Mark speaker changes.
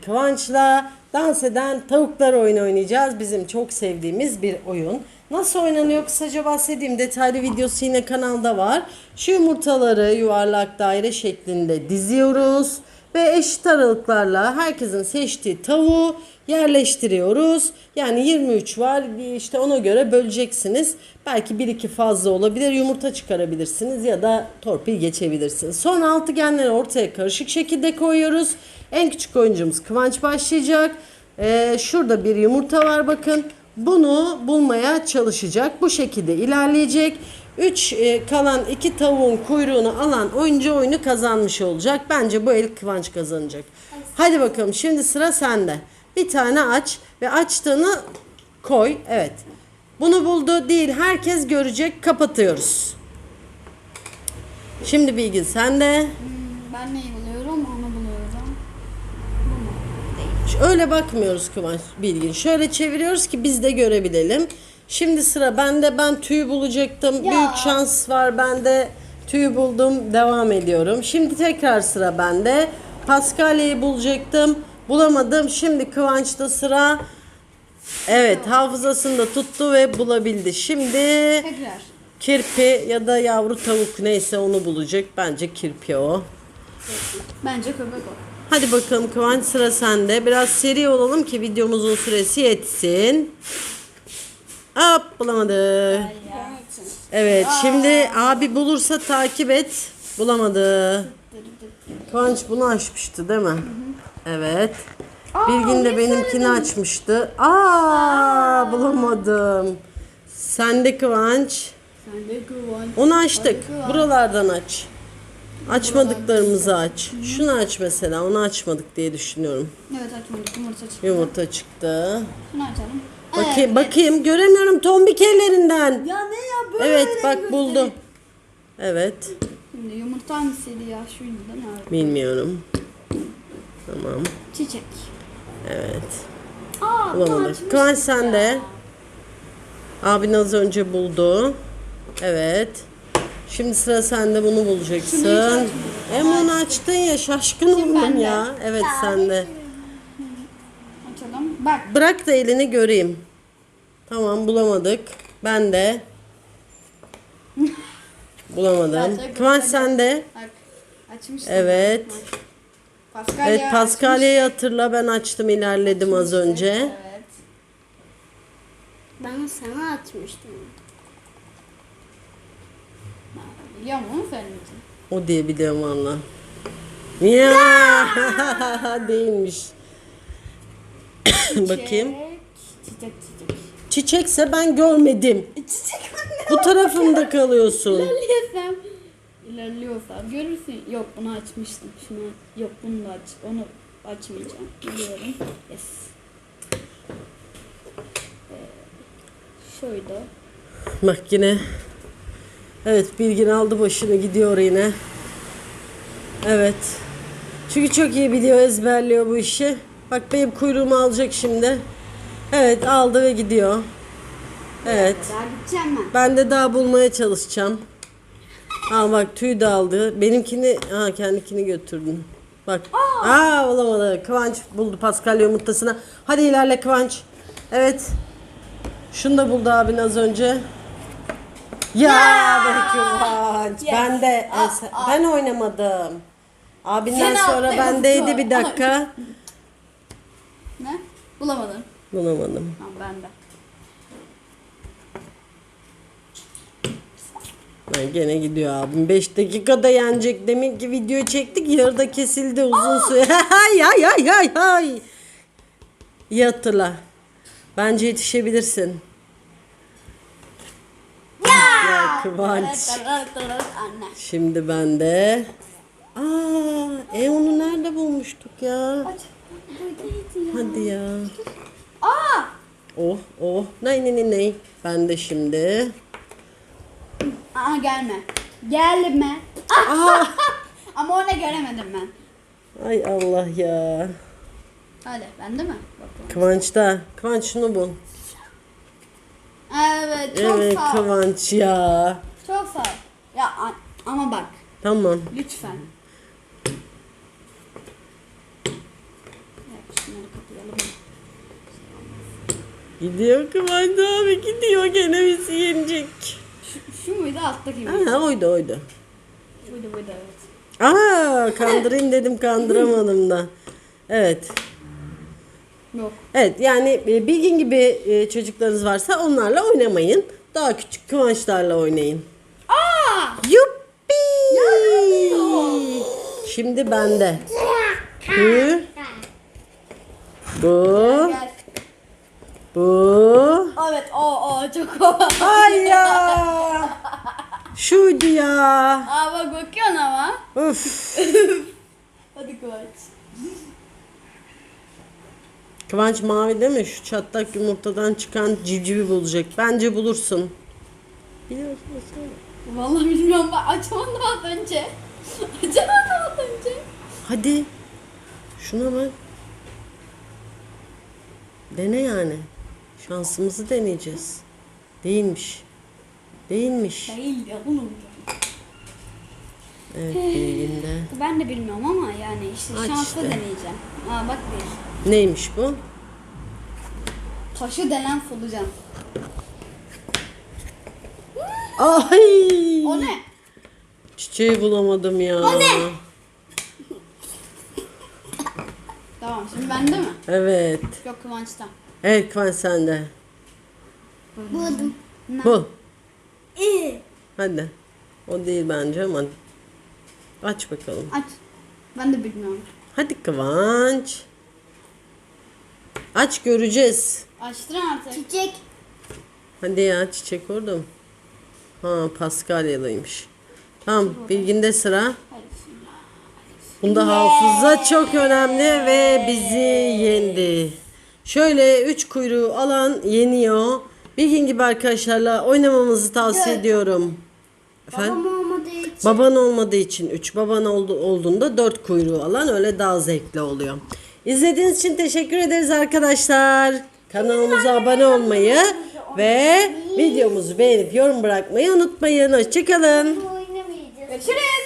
Speaker 1: Kıvanç'la dans eden tavuklar oyunu oynayacağız. Bizim çok sevdiğimiz bir oyun. Nasıl oynanıyor kısaca bahsedeyim. Detaylı videosu yine kanalda var. Şu yumurtaları yuvarlak daire şeklinde diziyoruz. Ve eşit aralıklarla herkesin seçtiği tavuğu yerleştiriyoruz. Yani 23 var işte ona göre böleceksiniz. Belki 1-2 fazla olabilir. Yumurta çıkarabilirsiniz ya da torpil geçebilirsiniz. Sonra altıgenleri ortaya karışık şekilde koyuyoruz. En küçük oyuncumuz Kıvanç başlayacak. Ee, şurada bir yumurta var bakın. Bunu bulmaya çalışacak. Bu şekilde ilerleyecek. 3 kalan iki tavuğun kuyruğunu alan oyuncu oyunu kazanmış olacak. Bence bu el Kıvanç kazanacak. Hadi bakalım şimdi sıra sende. Bir tane aç ve açtığını koy. Evet. Bunu buldu değil herkes görecek. Kapatıyoruz. Şimdi bilgi sende.
Speaker 2: Ben neyi buluyorum? Onu buluyorum.
Speaker 1: Öyle bakmıyoruz Kıvanç Bilgin. Şöyle çeviriyoruz ki biz de görebilelim. Şimdi sıra bende. Ben tüyü bulacaktım.
Speaker 2: Ya.
Speaker 1: Büyük şans var bende. Tüyü buldum. Devam ediyorum. Şimdi tekrar sıra bende. Paskalya'yı bulacaktım. Bulamadım. Şimdi Kıvanç'ta sıra. Evet hafızasını da tuttu ve bulabildi. Şimdi
Speaker 2: Tekrar.
Speaker 1: kirpi ya da yavru tavuk neyse onu bulacak. Bence kirpi o.
Speaker 2: Bence köpek o.
Speaker 1: Hadi bakalım Kıvanç sıra sende. Biraz seri olalım ki videomuzun süresi yetsin. Hop bulamadı. Evet şimdi abi bulursa takip et. Bulamadı. Kıvanç bunu açmıştı değil mi? Evet. Bilgin de benimkini açmıştı. Aa bulamadım. Sende Kıvanç. Onu açtık. Buralardan aç. Açmadıklarımızı aç. Şunu aç mesela. Onu açmadık diye düşünüyorum.
Speaker 2: Evet açmadık yumurta çıktı.
Speaker 1: Yumurta çıktı.
Speaker 2: Şunu açalım.
Speaker 1: Bakayım, bakayım. Göremiyorum tombik ellerinden.
Speaker 2: Ya ne ya böyle
Speaker 1: Evet bak buldum. Evet.
Speaker 2: Şimdi yumurta hangisiydi ya? Şuydu değil mi?
Speaker 1: Bilmiyorum. Tamam.
Speaker 2: Çiçek.
Speaker 1: Evet.
Speaker 2: Aa
Speaker 1: Bulamadık. Kıvanç sen de. Abin az önce buldu. Evet. Şimdi sıra sende bunu bulacaksın. Hem onu açtın ya şaşkın oldum
Speaker 2: bende.
Speaker 1: ya. Evet sende.
Speaker 2: Açalım. Bak.
Speaker 1: Bırak da elini göreyim. Tamam bulamadık. Ben de. Bulamadım. Kıvanç
Speaker 2: de.
Speaker 1: sende.
Speaker 2: Bak. Açmıştım.
Speaker 1: Evet.
Speaker 2: Paskalya
Speaker 1: Evet. Paskalya'yı hatırla ben açtım ilerledim az önce.
Speaker 2: Evet.
Speaker 3: Ben sana atmıştım.
Speaker 2: Biliyor musun senin için?
Speaker 1: O diye biliyorum valla. Ya değilmiş. Bakayım.
Speaker 2: Çiçek çiçek.
Speaker 1: Çiçekse ben görmedim.
Speaker 2: Çiçek
Speaker 1: Bu tarafımda kalıyorsun.
Speaker 2: İlerliyorsam, ilerliyorsam görürsün. Yok bunu açmıştım. Şunu yok bunu da aç. Onu açmayacağım. Biliyorum. Yes. Ee, şöyle.
Speaker 1: Bak yine. Evet bilgin aldı başını gidiyor yine. Evet. Çünkü çok iyi biliyor ezberliyor bu işi. Bak benim kuyruğumu alacak şimdi. Evet aldı ve gidiyor. Evet.
Speaker 2: Daha gideceğim ben.
Speaker 1: Ben de daha bulmaya çalışacağım. Al bak tüy de aldı. Benimkini ha kendikini götürdün. Bak. Aa olamadı. Kıvanç buldu Paskalya yumurtasına. Hadi ilerle Kıvanç. Evet. Şunu da buldu abin az önce. Ya, be Kıvanç. Ben de e, sen- ben oynamadım. Abinden
Speaker 2: Sen
Speaker 1: sonra bendeydi bir dakika.
Speaker 2: Ne? Bulamadım.
Speaker 1: Bulamadım.
Speaker 2: Tamam ben de.
Speaker 1: Ben gene gidiyor abim. 5 dakikada yenecek. Demin ki video çektik yarıda kesildi uzun süre. hay hay hay hay hay. İyi hatırla. Bence yetişebilirsin. Ya Kıvanç.
Speaker 2: Anne.
Speaker 1: Şimdi ben de. Aa, e onu nerede bulmuştuk ya? Hadi ya.
Speaker 2: Aa!
Speaker 1: Oh oh. Ney ney ney ney. Ben de şimdi.
Speaker 2: Aa gelme. Gelme.
Speaker 1: Aa.
Speaker 2: Ama onu göremedim ben.
Speaker 1: Ay Allah ya.
Speaker 2: Hadi bende mi? Bakalım.
Speaker 1: Kıvanç'ta. Kıvanç şunu bul.
Speaker 2: Evet çok
Speaker 1: Evet
Speaker 2: sağ ol.
Speaker 1: Kıvanç ya.
Speaker 2: Çok sağ ol. Ya ama bak
Speaker 1: Tamam.
Speaker 2: lütfen.
Speaker 1: Gidiyor Kıvanç abi gidiyor gene bizi yenecek.
Speaker 2: Şu, şu muydu alttaki mi?
Speaker 1: Ha oydu oydu.
Speaker 2: Buydu buydu evet.
Speaker 1: Aa kandırayım dedim kandıramadım da. Evet.
Speaker 2: Yok.
Speaker 1: Evet yani e, Bilgin gibi e, çocuklarınız varsa onlarla oynamayın. Daha küçük kıvançlarla oynayın.
Speaker 2: Aa!
Speaker 1: Yuppi! Şimdi bende. Hı? Bu. Bu.
Speaker 2: Evet o o çok o.
Speaker 1: Ay ya. Şuydu ya.
Speaker 2: Aa bak bakıyorsun ama.
Speaker 1: Of.
Speaker 2: Hadi Kıvanç.
Speaker 1: Kıvanç mavi değil mi? Şu çatlak yumurtadan çıkan civcivi bulacak. Bence bulursun. Biliyorsun.
Speaker 2: Vallahi bilmiyorum bak açamadım az önce. Açamadım az önce.
Speaker 1: Hadi. Şuna bak. Dene yani. Şansımızı deneyeceğiz. Değilmiş. Değilmiş.
Speaker 2: Değil ya bunu.
Speaker 1: Evet bilginde.
Speaker 2: Ben de bilmiyorum ama yani işte
Speaker 1: Aç
Speaker 2: şanslı
Speaker 1: işte.
Speaker 2: deneyeceğim. Aa bak değil.
Speaker 1: Neymiş bu?
Speaker 2: Taşı denen solucan.
Speaker 1: Ay!
Speaker 2: O ne?
Speaker 1: Çiçeği bulamadım ya.
Speaker 2: O ne? Tamam şimdi bende mi?
Speaker 1: Evet.
Speaker 2: Yok Kıvanç'ta.
Speaker 1: Evet Kıvanç sende.
Speaker 2: Buldum.
Speaker 1: Bul. Hadi. O değil bence ama. Aç bakalım.
Speaker 2: Aç. Ben de bilmiyorum.
Speaker 1: Hadi Kıvanç. Aç göreceğiz.
Speaker 2: Açtır artık.
Speaker 3: Çiçek.
Speaker 1: Hadi ya çiçek orada mı? Ha Paskalyalıymış. Tamam bilginde sıra. Bunda hafıza çok önemli ve bizi yendi. Şöyle üç kuyruğu alan yeniyor. Bilgin gibi arkadaşlarla oynamamızı tavsiye ediyorum. Efendim?
Speaker 3: Babam olmadığı için.
Speaker 1: Baban olmadığı için 3, baban oldu, olduğunda 4 kuyruğu alan öyle daha zevkli oluyor. İzlediğiniz için teşekkür ederiz arkadaşlar. Kanalımıza abone olmayı ve videomuzu beğenip yorum bırakmayı unutmayın. Hoşçakalın.
Speaker 2: Görüşürüz.